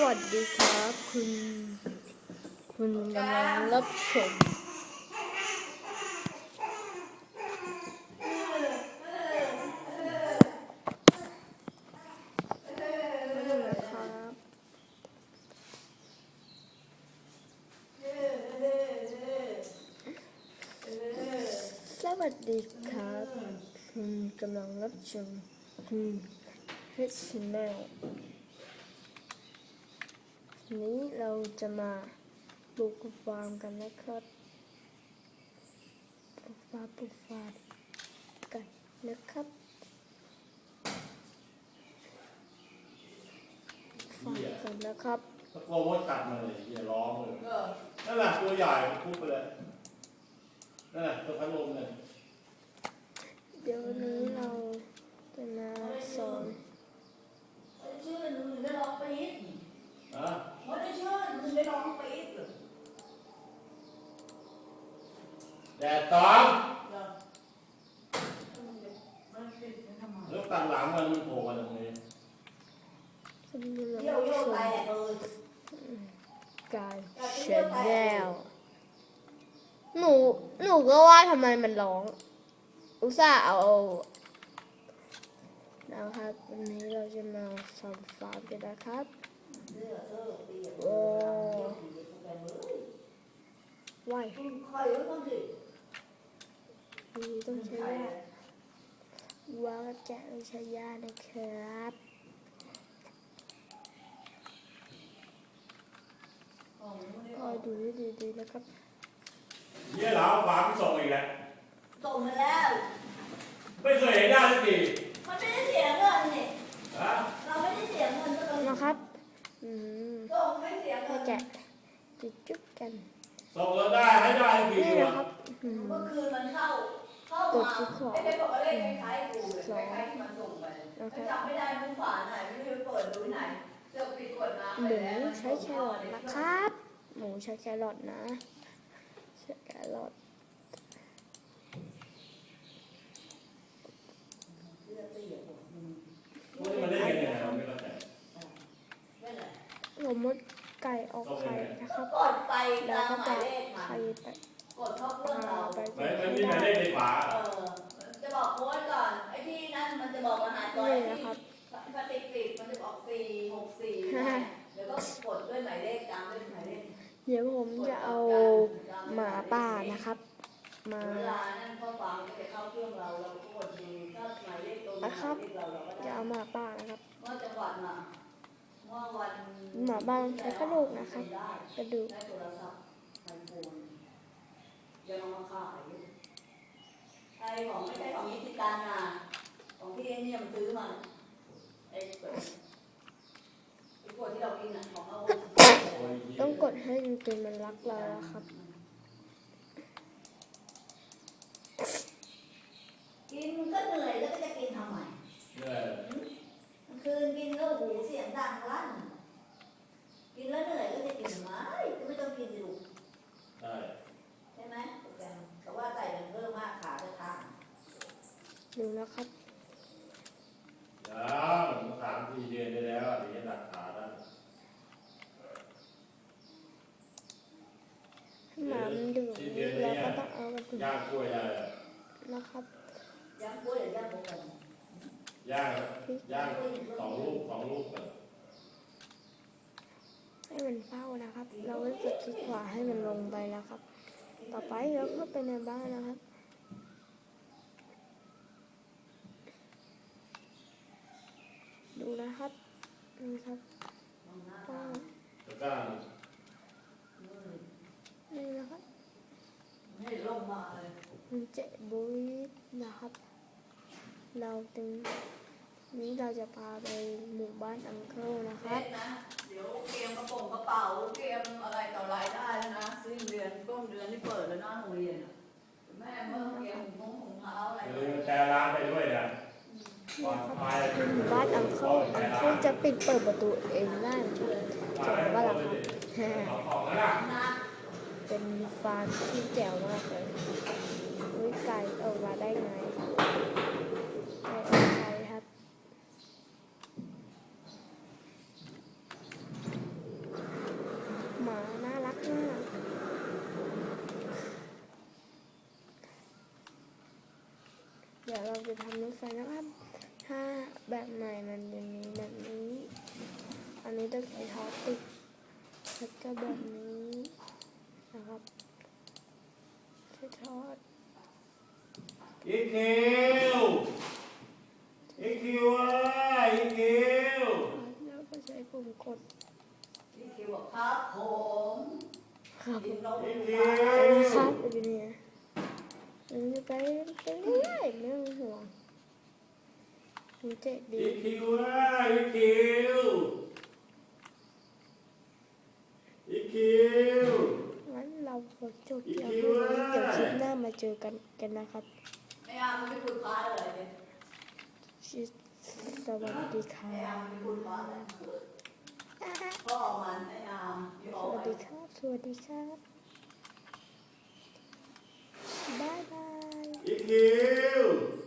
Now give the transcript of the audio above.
วัสดีครับ คุณ คุณกำลังรับชมครับสวัสดีครับ คุณกำลังรับชมคุณเพชรชแนลวันนี้เราจะมาบุกฟาร์มกันนะครับปลูกฟาร์มปลูกฟาร์มกันนะครับฟาร์มกันนะครับตะโกนว่ากัดมันเลยอย่าร้องเลยนั่นแหละตัวใหญ่ทุบไปเลยนั่นแหละตัวพัดลมเนี่ยเดี๋ยววันนี้เราจะมาสอน ชื่อหนึ่งได้ร้องปี๊ด นะ ไม่ได้ชื่อหนึ่งได้ร้องปี๊ดเหรอ แดดตอม มันเป็นทำไม แล้ว ตังหลังมันมันโผล่มาตรงนี้คุณกำลังเยี่ยวรับเยี่ยวชแตมกเลยการชแนลหนู หนูก็ว่าทำไมมันร้อง อุตส่าห์เอานะครับวันนี้เราจะมาสอนฟาร์มกันนะครับเสื้อเสื้อปีกโอ้ว่ายคุณคอยไว้ก่อนสิมีต้องใช้ ยาว่าจะต้องใช้ยานะครับก็ดูให้ดีๆนะครับเยี่ยหลาวฝาไปส่งอีกแล้วส่งมาแล้ว ไม่เคยเห็นหน้าสักทีมันไม่ได้เสียเงินนี่ฮะเราไม่ได้เสียเงินก็เลยนะครับอืมส่งไม่เสียเงิก็นจะจุดจุดกันส่งแล้วได้ให้ได้สักทีนี่ดีกนะว่าครับอืม เมื่อคืนมันเข้า เข้า กดที่ขวาไอ้เด็กบอกว่าเลขคล้ายๆกูคล้ายๆที่มันส่งไปจำไม่ได้มุ้งฝาไหนไม่รู้เปิดดูที่ไหนจอปิดกดน้ำหมูแล้วใช้แครอทนะครับ หมูใช้แครอทนะใช้แครอทเสื้อเตี้ยผมอืมพวกนี้มันเล่นกันยังไงเราไม่เข้าใจสมมติไก่ออกไข่นะครับกดไปเราตามก็หมาจะไข่ไป กดเข้าเครื่องเราไปมันมันมีที่หมายเลได้ขในฝาเออจะบอกโค้ดก่อนไอ้ที่นั่นมันจะบอกรหัสก่อนนี่ไอ้นะที่ครับพลาสติกปิดมันจะบอกสี่หกสี่เดี๋ยวก็กดด้วยหมายเลขตามด้วยหมายเลขเดี๋ยวผมจะเอาหมาป่านะครับ มา เวลานั่นข้อฟังก็จะเข้าเครื่องเราเราก็กดดูถ้าหมายเลขตรงหมายเลขเราเราก็จะได้เอาหมาป่านะครับ เมื่อจังหวัดมาเมื่อวันหมาบ้านใช้กระดูกนะครับ กระดูก ได้โทรศัพท์ไอโฟน จะเอามาขายไอของไม่ใช่ของนิติการนะของที่ไอ้เนี่ยมันซื้อมาไอ้ขวดไอ้ขวดที่เรากินน่ะของเอาโอ้ยเหี้ยต้องกดให้จนมันรักเราอะครับ กินก็เหนื่อยแล้วก็จะกินทำไมเนี่ยกลางคืนกินก็หูเสียงดังลั่นกินแล้วเหนื่อยก็จะกินทำไมก็ไม่ต้องกินสิลูก ได้ ใช่ไหมโปรแกรมแต่ว่าใส่มันเพิ่มมากขาจะทาง ดูนะครับ ยังสามสี่เดือนได้แล้วเดี๋ยวหลักฐานนะ ให้หมามันดื่มเราก็ต้องเอางกล้วยได้เลยนะครับย่างกล้วยหรือย่างโปรแกรมย่างย่างสองลูกสองลูกก่อนให้มันเฝ้านะครับ เราก็กดคลิกขวาให้มันลงไปนะครับ ต่อไปเราเข้าไปในบ้านนะครับดูนะครับนี่ครับมองหน้าป้าตะกร้า มือ นี่นะครับ ให้ลงมาเลยมันเจ็บบุ้ยนะครับ เราตึงนี้เราจะพาไปหมู่บ้านอังเคิลนะคเล็รับกนะเดี๋ยวเตรียมกระโปรงกระเป๋าเตรียมอะไรต่ออะไรได้แล้วนะสิ้นเดือนต้นเดือนที่เปิดแล้วนะโรงเรียนอะแม่เมื่อเตรียมถุงมือถุงเท้าอะไรอย่าลืมแชร์ร้านไปด้วยนะปลอดภัยหมู่บ้านอังเคิลอังเคิลจะปิดเปิดประตูเองได้นะครับจบว่าล่ะครับเอา เป็นฟานที่แจ๋วมากเลยอุ้ยไก่ออกมาได้ไงไก่ออกไปครับหมาน่ารักมากเดี๋ยวเราจะทำรถไฟนะครับ ถ้าแบบใหม่มันจะมีแบบนี้ อันนี้ต้องใช้ท็อปติกแล้วก็แบบนี้ นะครับใช้ทอดอีคิวอีคิวอ้ยอีคิวแล้วก็ใช้ปุ่มกดพี่คิวบอกครับผมครับอีอยู่คิวครับอยู่เนี่มันจะไปไปเรื่อยไม่ต้องห่วงมันเจ็บดีอีคิวเอ้ยอีคิวอีคิว งั้นเรา ขอจบอีกเดี๋ยวทีพรุ่งว่านี้เดี๋ยวคลิปหน้ามาเจอกันกันนะครับไม่เอาไม่พูดพาเลยเนี่ยชิสวัสดีค่ะไม่เอาไม่พูดพาเลยพ่อมันไม่เอาพี่สเอาวัสไว้ดีครับ สวัสดีครับบ๊ายบายอีคิว